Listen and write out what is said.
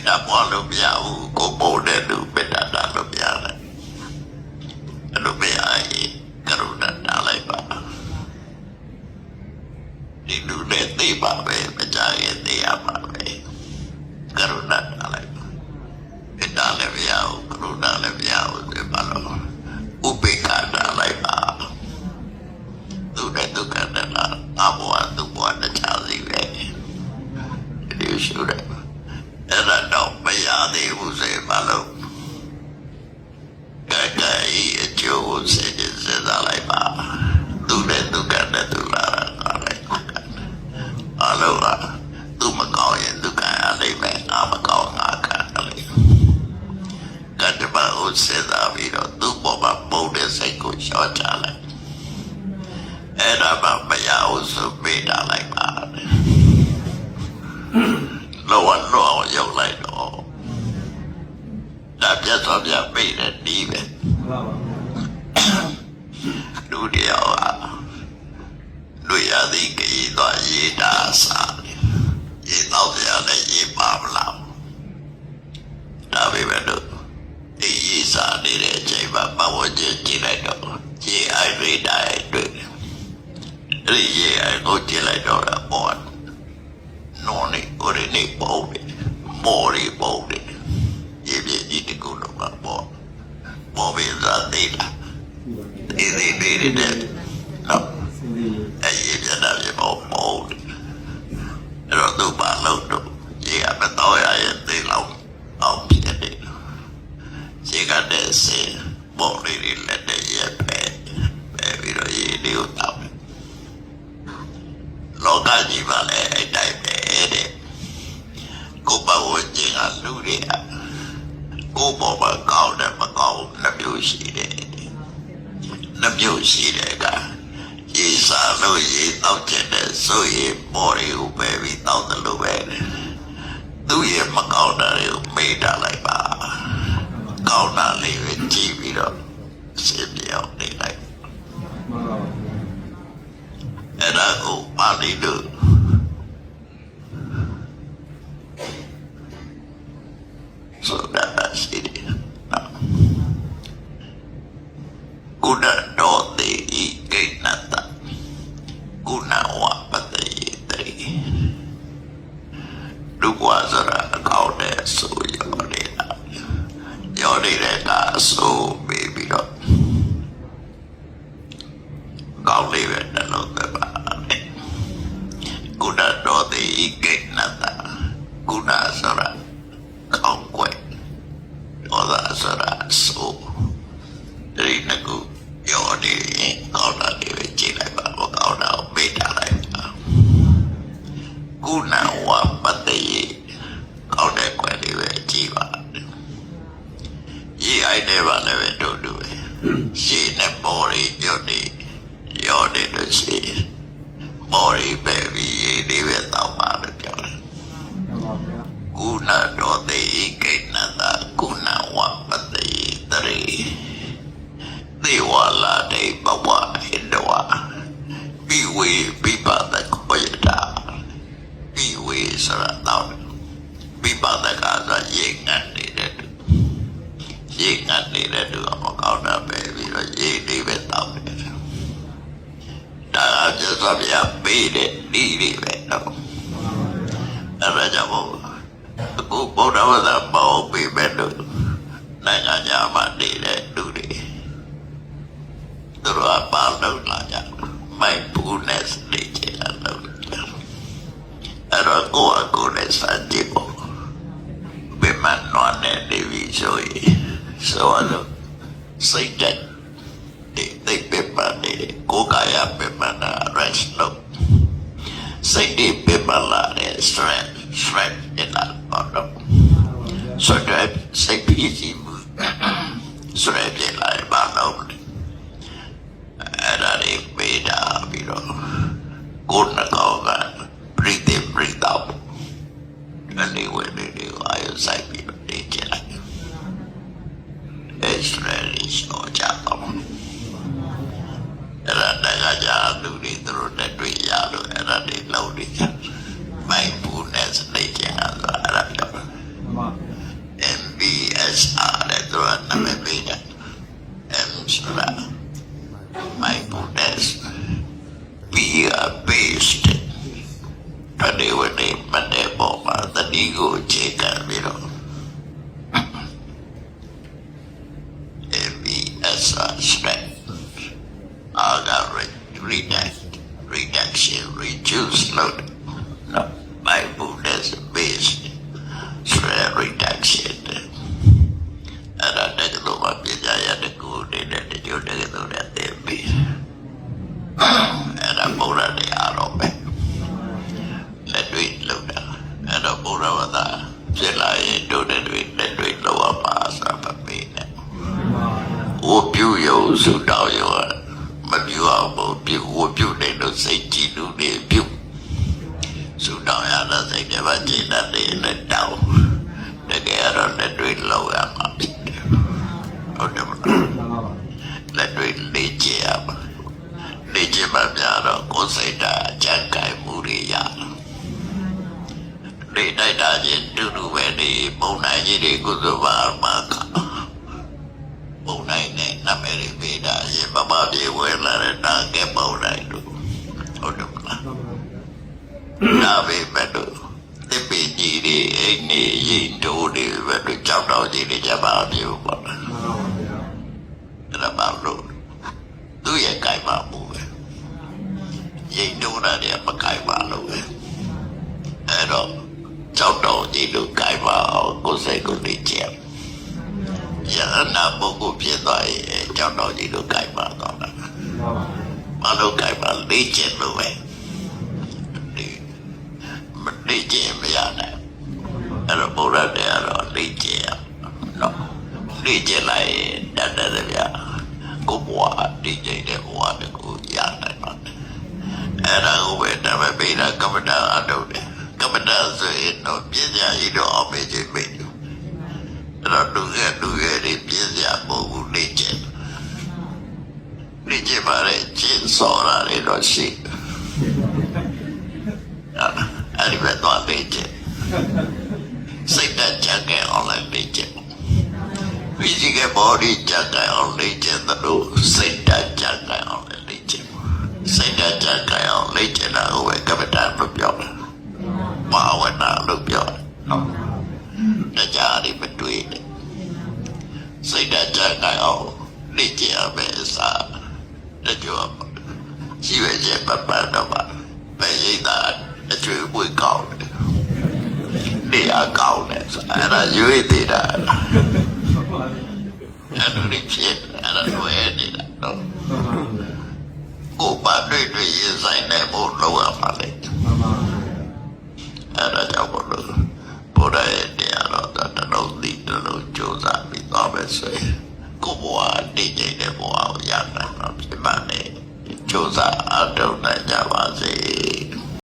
တ္တာပွားလို့မရဘူးကိုပို့တဲ့လူမေတ္တာ ပြီးတော့သူ့ပေါ်မှာပုံတဲ့စိတ်ကိုလျှော့ချလိုက်အဲ့ဒါမှမရအောင်ဆိုပေးတာလိုက်ပါလောကလောအောင်ရောက်လိုက်တော့ဒါပြတ်သွားပြပေးတဲ့ဒီပဲမှန်ပါဗျာလူတယောက်ဟာလူရသည်ခရီးသွားရေးတာစားတယ်ရေတော့ပြလည်းရေးပါမလား ရေအိုင်တွေတိုင်းတွေ့တယ်အဲ့ဒီရေအိုင်ကိုကြည့်လိုက်တော့ပေါ့နော်နေကိုရနေပေါ့တယ်မော်ရီပေါ့တယ်ရေပြည့်ကြီးတကူလုံးမှာပေါ့ပေါ်ပြီးသားသေးလားဒီဒီဒီဒီတဲ့နော် ကကြီးပါလေအဲ့တိုင်းပဲတဲ့ကိုယ်ပဝန်းကျင်ကလူတွေကကိုယ်ပေါ်မှာကောင်းတယ်မကောင်းဘူးနှစ်မျိုးရှိတယ်နှမျိုးရှိတယ်ကရေစာလို့ရေတောက်တဲ့တဲ့ဆိုရင်ပေါ်ရီကိုပဲပြီးတောက်တယ်လို့ပဲသူရဲ့မကောင်းတာတွေကိုမေးတာလိုက်ပါကောင်းတာလေးပဲကြည့်ပြီးတော့အစီပြောင်းနေလိုက် မှန်ပါဗျာ အဲ့ ဒါကိုပါဠိလိုဆိုတာရှိတယ်နော်ကုဏတော်တေဤကိဏတ အိုက်တယ်ပါလည်းပဲတို့တို့ပဲရှင်းနဲ့ပေါ်ရီပြောနေရောနေလို့ရှိရင်မော်ရီပဲပြီးရေးလေးပဲတော တ်နေတဲ့သူကမကောင်းတာပဲပြီးတော့ရေလေးပဲတောက်တယ်ဒါကပြဿနာပေးတဲ့ဒီလေးပဲတော့အဲ့ဒါကြောင့်မို့အခုဗုဒ္ဓဝါဒပေါ်ပေးမဲ့လို့နိုင်ငံခြားမှာနေတဲ့လူတွေသူတို့ကပါလို့လာကြမိုက်ဘူးနဲ့နေကြတယ်လို့အဲ့တော့ကိုယ့်အကိုယ်နဲ့စကြည့်ဖို့ဘယ်မှတော့နေနေပြီဆိုရင် ဆိုတော့စိတ်တက်ဒီသိပ္ပံနေကိုယ်ကာယပ္မနဲ့ပေါ်မှာတတိကိုအခြေခံပြီးတော့ ကြီးတွေကုသဘာမှာခါပုံနိုင်တဲ့နာမည်တွေပေးတာရေပပပြေဝဲလာတဲ့နာကဲပုံနိုင်လို့ဟုတ်တယ်မလားမှန်ပါပါနာဘေးမဲ့လို့တိပိကြီးတွေအိမ်နေရင်တိုးတွေပဲလို့ကြောက်တော့ကြီးတွေကြပါပြေပေါ့မှန်ပါပါဗျာအဲ့ဒါပါလို့သူ့ရဲ့ကြိုက်ပါမှုပဲရင်တိုးတာတွေမကြိုက်ပါလို့ပဲအဲ့တော့ ကြောက်တော့ကြီးလို့ကြိုက်ပါအောင်ကိုယ်စိတ်ကိုလေ့ကျင့်ရဟနာပုဂ္ဂိုလ်ဖြစ်သွားရင်ကြောက်တော့ကြီးလို့ကြိုက်ပါတော့တာမှန်ပါပါမလုပ်ကြိုက်ပါလေ့ကျင့်လို့ပဲဒီမလေ့ကျင့်မရနိုင်အဲ့တော့ဘုရားတရားတော့လေ့ကျင့်ရနော်လေ့ကျင့်လိုက်ရင်တတ်တယ်ဗျာကိုဘွားဒီကျင့်တဲ့ဘွားတကူရနိုင်ပါတယ်အဲ့ဒါကိုပဲတမပိတာကမ္မတာအထုတ် တယ်ကမ္မတာဆိုရင်တော့ပြညာရည်တော့အောင်မေ့ခြင်းမေ့တယ်အဲ့တော့လူရဲ့လူရဲ့ဒီပြညာပုံကိုလေ့ကျင့်နေကြပါလေကျင်းစော်တာတွေတော့ရှိတယ်အဲ့ဒီဘက်တော့လေ့ကျင့်စိတ်ဓာတ်ကြံကြအောင်လည်းလေ့ကျင့် physical body ကြံကြအောင်လေ့ကျင့်တယ်လို့စိတ်ဓာတ်ကြံကြအောင်လည်းလေ့ကျင့်စိတ်ဓာတ်ကြံကြအောင်လေ့ကျင့် ရှိရချက်ပပတော့ပါဘယ်ရိတ်တာအကျွေးပွေကောင်းတယ်နေရာကောင်းတယ်ဆိုအဲ့ဒါရွေးသေးတာအဲ့ဒါလေးဖြစ်အဲ့ဒါလွယ်နေတာတော့မှန်ပါပါကိုယ်ပါတွေ့တွေ့ရင်ဆိုင်နေဖို့လောက်ရပါလေ